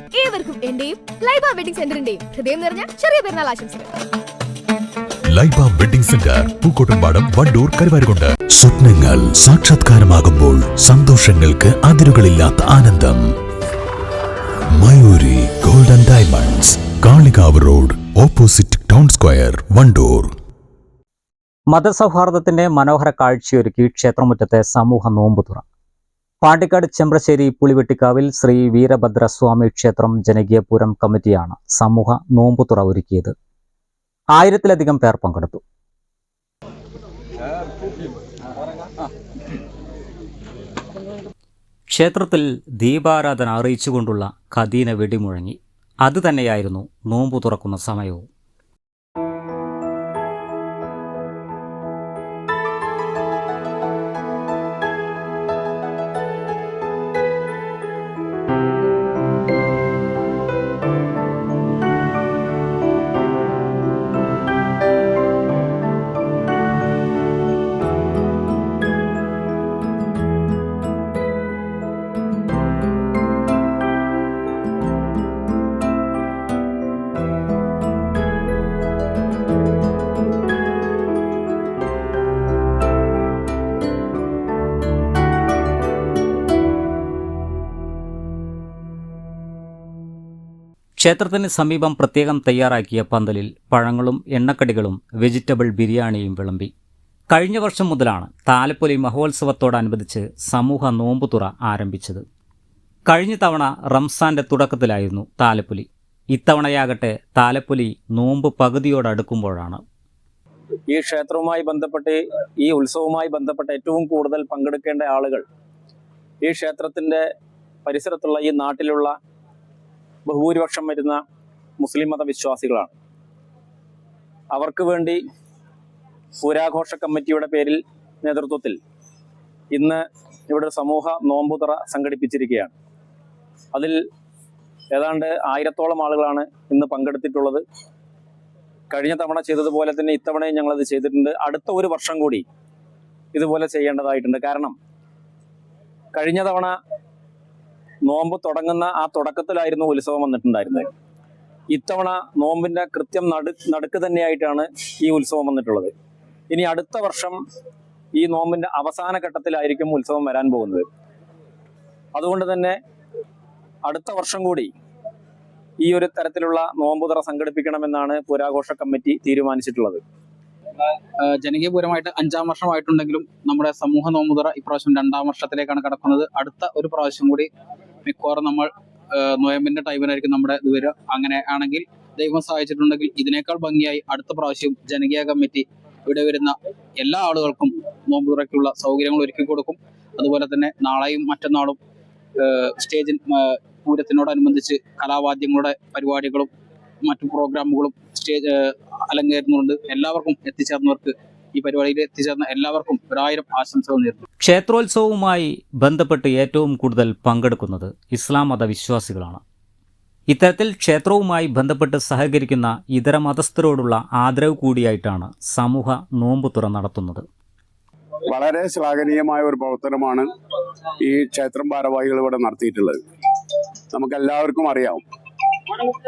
ഏവർക്കും എന്റെയും ലൈബ വെഡിംഗ് സെന്ററിന്റെയും ഹൃദയം നിറഞ്ഞ ചെറിയ പെരുന്നാൾ ആശംസകൾ. Laiba wedding centre Pookkottumpadam Wandoor Karuvarakundu. സ്വപ്നങ്ങൾ സാക്ഷാത്കാരമാകുമ്പോൾ സന്തോഷങ്ങൾക്ക് അതിരുകളില്ലാത്ത ആനന്ദം. Mayuri golden diamonds Kalikavu road opposite town square Wandoor. മതസൗഹാർദ്ദത്തിന്റെ മനോഹര കാഴ്ചയൊരുക്കി ക്ഷേത്രമുറ്റത്തെ സമൂഹ നോമ്പുതുറ. പാണ്ടിക്കാട് ചെമ്പ്രശ്ശേരി പുളിവെട്ടിക്കാവിൽ ശ്രീ വീരഭദ്രസ്വാമി ക്ഷേത്രം ജനകീയപുരം കമ്മിറ്റിയാണ് സമൂഹ നോമ്പുതുറ ഒരുക്കിയത്. ആയിരത്തിലധികം പേർ പങ്കെടുത്തു. ക്ഷേത്രത്തിൽ ദീപാരാധന അറിയിച്ചുകൊണ്ടുള്ള കദീന വെടിമുഴങ്ങി. അതുതന്നെയായിരുന്നു നോമ്പു തുറക്കുന്ന സമയവും. ക്ഷേത്രത്തിന് സമീപം പ്രത്യേകം തയ്യാറാക്കിയ പന്തലിൽ പഴങ്ങളും എണ്ണക്കടികളും വെജിറ്റബിൾ ബിരിയാണിയും വിളമ്പി. കഴിഞ്ഞ വർഷം മുതലാണ് താലപ്പൊലി മഹോത്സവത്തോടനുബന്ധിച്ച് സമൂഹ നോമ്പുതുറ ആരംഭിച്ചത്. കഴിഞ്ഞ തവണ റംസാന്റെ തുടക്കത്തിലായിരുന്നു താലപ്പൊലി. ഇത്തവണയാകട്ടെ താലപ്പൊലി നോമ്പ് പകുതിയോടടുക്കുമ്പോഴാണ്. ഈ ക്ഷേത്രവുമായി ബന്ധപ്പെട്ട് ഈ ഉത്സവവുമായി ബന്ധപ്പെട്ട് ഏറ്റവും കൂടുതൽ പങ്കെടുക്കേണ്ട ആളുകൾ ഈ ക്ഷേത്രത്തിന്റെ പരിസരത്തുള്ള ഈ നാട്ടിലുള്ള ബഹുഭൂരിപക്ഷം വരുന്ന മുസ്ലിം മതവിശ്വാസികളാണ്. അവർക്ക് വേണ്ടി പൂരാഘോഷ കമ്മിറ്റിയുടെ പേരിൽ നേതൃത്വത്തിൽ ഇന്ന് ഇവിടെ സമൂഹ നോമ്പുതറ സംഘടിപ്പിച്ചിരിക്കുകയാണ്. അതിൽ ഏതാണ്ട് ആയിരത്തോളം ആളുകളാണ് ഇന്ന് പങ്കെടുത്തിട്ടുള്ളത്. കഴിഞ്ഞ തവണ ചെയ്തതുപോലെ തന്നെ ഇത്തവണയും ഞങ്ങളത് ചെയ്തിട്ടുണ്ട്. അടുത്ത ഒരു വർഷം കൂടി ഇതുപോലെ ചെയ്യേണ്ടതായിട്ടുണ്ട്. കാരണം കഴിഞ്ഞ തവണ നോമ്പ് തുടങ്ങുന്ന ആ തുടക്കത്തിലായിരുന്നു ഉത്സവം വന്നിട്ടുണ്ടായിരുന്നത്. ഇത്തവണ നോമ്പിന്റെ കൃത്യം നടു നടുക്ക് തന്നെയായിട്ടാണ് ഈ ഉത്സവം വന്നിട്ടുള്ളത്. ഇനി അടുത്ത വർഷം ഈ നോമ്പിന്റെ അവസാന ഘട്ടത്തിലായിരിക്കും ഉത്സവം വരാൻ പോകുന്നത്. അതുകൊണ്ട് തന്നെ അടുത്ത വർഷം കൂടി ഈ ഒരു തരത്തിലുള്ള നോമ്പുതറ സംഘടിപ്പിക്കണമെന്നാണ് പുരാഘോഷ കമ്മിറ്റി തീരുമാനിച്ചിട്ടുള്ളത്. ജനകീയപൂരമായിട്ട് അഞ്ചാം വർഷമായിട്ടുണ്ടെങ്കിലും നമ്മുടെ സമൂഹ നോമ്പുതറ ഇപ്രാവശ്യം രണ്ടാം വർഷത്തിലേക്കാണ് കടക്കുന്നത്. അടുത്ത ഒരു പ്രാവശ്യം കൂടി മിക്കവാറും നമ്മൾ നോയമ്പിന്റെ ടൈമിലായിരിക്കും നമ്മുടെ ഇത് വരിക. അങ്ങനെ ആണെങ്കിൽ ദൈവം സഹായിച്ചിട്ടുണ്ടെങ്കിൽ ഇതിനേക്കാൾ ഭംഗിയായി അടുത്ത പ്രാവശ്യം ജനകീയ കമ്മിറ്റി ഇവിടെ വരുന്ന എല്ലാ ആളുകൾക്കും നോമ്പ് തുറയ്ക്കുള്ള സൗകര്യങ്ങൾ ഒരുക്കി കൊടുക്കും. അതുപോലെ തന്നെ നാളെയും മറ്റന്നാളും സ്റ്റേജിൻ പൂരത്തിനോടനുബന്ധിച്ച് കലാവാദ്യങ്ങളുടെ പരിപാടികളും മറ്റു പ്രോഗ്രാമുകളും സ്റ്റേജ് അലങ്കരിക്കുന്നുണ്ട്. എല്ലാവർക്കും എത്തിച്ചേർന്നവർക്ക് ഈ പരിപാടിയിൽ എത്തിച്ചേർന്ന എല്ലാവർക്കും ഒരായിരം ആശംസകൾ നേരുന്നു. ക്ഷേത്രോത്സവവുമായി ബന്ധപ്പെട്ട് ഏറ്റവും കൂടുതൽ പങ്കെടുക്കുന്നത് ഇസ്ലാം മതവിശ്വാസികളാണ്. ഇത്തരത്തിൽ ക്ഷേത്രവുമായി ബന്ധപ്പെട്ട് സഹകരിക്കുന്ന ഇതര മതസ്ഥരോടുള്ള ആദരവ് കൂടിയായിട്ടാണ് സമൂഹ നോമ്പുതുറ നടത്തുന്നത്. വളരെ ശ്ലാഘനീയമായ ഒരു പ്രവർത്തനമാണ് ഈ ക്ഷേത്രം ഭാരവാഹികൾ ഇവിടെ നടത്തിയിട്ടുള്ളത്. നമുക്കെല്ലാവർക്കും അറിയാം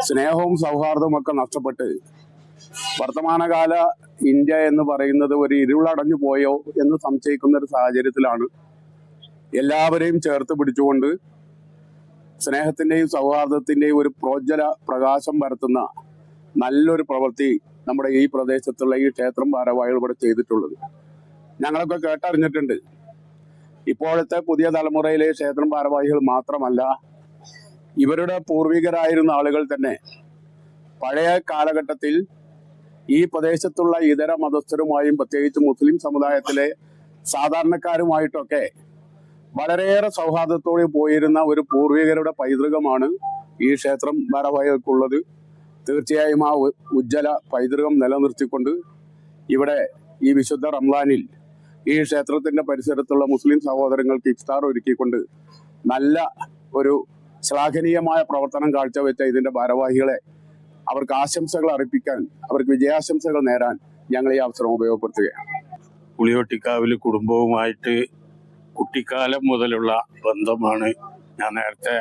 സ്നേഹവും സൗഹാർദ്ദവും ഒക്കെ നഷ്ടപ്പെട്ട് വർത്തമാനകാല ഇന്ത്യ എന്ന് പറയുന്നത് ഒരു ഇരുളടഞ്ഞു പോയോ എന്ന് സംശയിക്കുന്ന ഒരു സാഹചര്യത്തിലാണ്. എല്ലാവരെയും ചേർത്ത് പിടിച്ചുകൊണ്ട് സ്നേഹത്തിന്റെയും സൗഹാർദ്ദത്തിന്റെയും ഒരു പ്രോജ്വല പ്രകാശം പരത്തുന്ന നല്ലൊരു പ്രവൃത്തി നമ്മുടെ ഈ പ്രദേശത്തുള്ള ഈ ക്ഷേത്രം ഭാരവാഹികൾ ഇവിടെ ചെയ്തിട്ടുള്ളത്. ഞങ്ങളൊക്കെ കേട്ടറിഞ്ഞിട്ടുണ്ട്. ഇപ്പോഴത്തെ പുതിയ തലമുറയിലെ ക്ഷേത്രം ഭാരവാഹികൾ മാത്രമല്ല ഇവരുടെ പൂർവികരായിരുന്ന ആളുകൾ തന്നെ പഴയ കാലഘട്ടത്തിൽ ഈ പ്രദേശത്തുള്ള ഇതര മതസ്ഥരുമായും പ്രത്യേകിച്ച് മുസ്ലിം സമുദായത്തിലെ സാധാരണക്കാരുമായിട്ടൊക്കെ വളരെയേറെ സൗഹാർദ്ദത്തോടെ പോയിരുന്ന ഒരു പൂർവികരുടെ പൈതൃകമാണ് ഈ ക്ഷേത്രം ഭാരവാഹികൾക്കുള്ളത് തീർച്ചയായും ആ ഉജ്ജ്വല പൈതൃകം നിലനിർത്തിക്കൊണ്ട് ഇവിടെ ഈ വിശുദ്ധ റംലാനിൽ ഈ ക്ഷേത്രത്തിന്റെ പരിസരത്തുള്ള മുസ്ലിം സഹോദരങ്ങൾക്ക് ഇഫ്താർ ഒരുക്കിക്കൊണ്ട് നല്ല ഒരു ശ്ലാഘനീയമായ പ്രവർത്തനം കാഴ്ചവെച്ച ഇതിന്റെ ഭാരവാഹികളെ അവർക്ക് ആശംസകൾ അർപ്പിക്കാൻ അവർക്ക് വിജയാശംസകൾ നേരാൻ ഞങ്ങൾ ഈ അവസരം ഉപയോഗപ്പെടുത്തുകയാണ്. പുളിയൊട്ടിക്കാവിൽ കുടുംബവുമായിട്ട് കുട്ടിക്കാലം മുതലുള്ള ബന്ധമാണ് ഞാൻ നേരത്തെ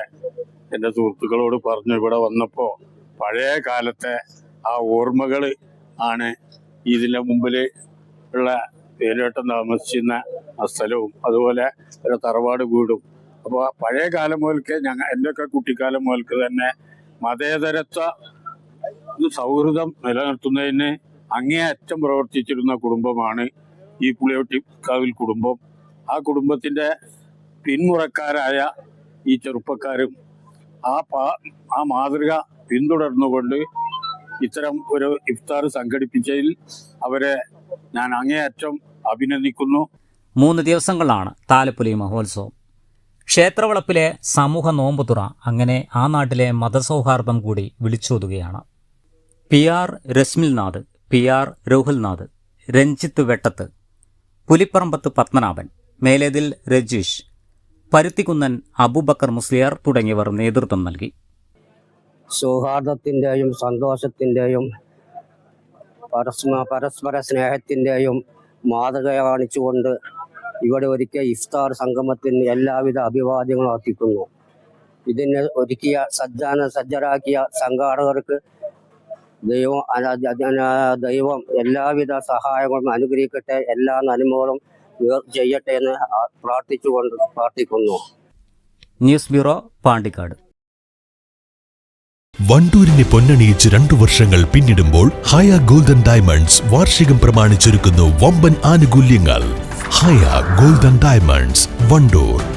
എന്റെ സുഹൃത്തുക്കളോട് പറഞ്ഞു. ഇവിടെ വന്നപ്പോൾ പഴയ കാലത്തെ ആ ഓർമ്മകൾ ആണ് ഇതിന്റെ മുമ്പിൽ ഉള്ള പേരോട്ടം താമസിച്ചിരുന്ന ആ സ്ഥലവും അതുപോലെ ഒരു തറവാട് വീടും. അപ്പോൾ പഴയ കാലം മുതൽക്ക് ഞങ്ങൾ എന്റെയൊക്കെ കുട്ടിക്കാലം മുതൽക്ക് തന്നെ മതേതരത്വ സൗഹൃദം നിലനിർത്തുന്നതിന് അങ്ങേയറ്റം പ്രവർത്തിച്ചിരുന്ന കുടുംബമാണ് ഈ പുളിയോട്ടിക്കാവിൽ കുടുംബം. ആ കുടുംബത്തിന്റെ പിന്മുറക്കാരായ ഈ ചെറുപ്പക്കാരും ആ പാ ആ മാതൃക പിന്തുടർന്നുകൊണ്ട് ഇത്തരം ഒരു ഇഫ്താർ സംഘടിപ്പിച്ചതിൽ അവരെ ഞാൻ അങ്ങേയറ്റം അഭിനന്ദിക്കുന്നു. മൂന്ന് ദിവസങ്ങളാണ് താലപ്പൊലി മഹോത്സവം. ക്ഷേത്രവളപ്പിലെ സമൂഹ നോമ്പുതുറ അങ്ങനെ ആ നാട്ടിലെ മതസൗഹാർദ്ദം കൂടി വിളിച്ചോതുകയാണ്. P R Rashmilnath P R Rohilnath Ranjith Vettath Pulipparambath Padmanabhan Melethil Rajeesh Paruthikkunnan Abubakar Musliyar തുടങ്ങിയവർ നേതൃത്വം നൽകി. സൗഹാർദ്ദത്തിന്റെയും സന്തോഷത്തിന്റെയും പരസ്മ പരസ്പര സ്നേഹത്തിന്റെയും മാതൃക കാണിച്ചുകൊണ്ട് ഇവിടെ ഒരുക്കിയ ഇഫ്താർ സംഗമത്തിന് എല്ലാവിധ അഭിവാദ്യങ്ങളും അർപ്പിക്കുന്നു. ഇതിന് ഒരുക്കിയ സജ്ജാന സജ്ജരാക്കിയ സംഘാടകർക്ക് ദൈവം ദൈവം എല്ലാവിധ സഹായങ്ങളും അനുഗ്രഹിക്കട്ടെ എല്ലാ നന്മകളും ചെയ്യട്ടെ എന്ന് പ്രാർത്ഥിച്ചുകൊണ്ട് പ്രാർത്ഥിക്കുന്നു. News bureau Pandikkad. വണ്ടൂരിനെ പൊന്നണിയിച്ച് രണ്ടു വർഷങ്ങൾ പിന്നിടുമ്പോൾ ഹയ ഗോൾഡൻ ഡയമണ്ട്സ് വാർഷികം പ്രമാണിച്ചൊരുക്കുന്നു വമ്പൻ ആനുകൂല്യങ്ങൾ. Haya golden diamonds Wandoor.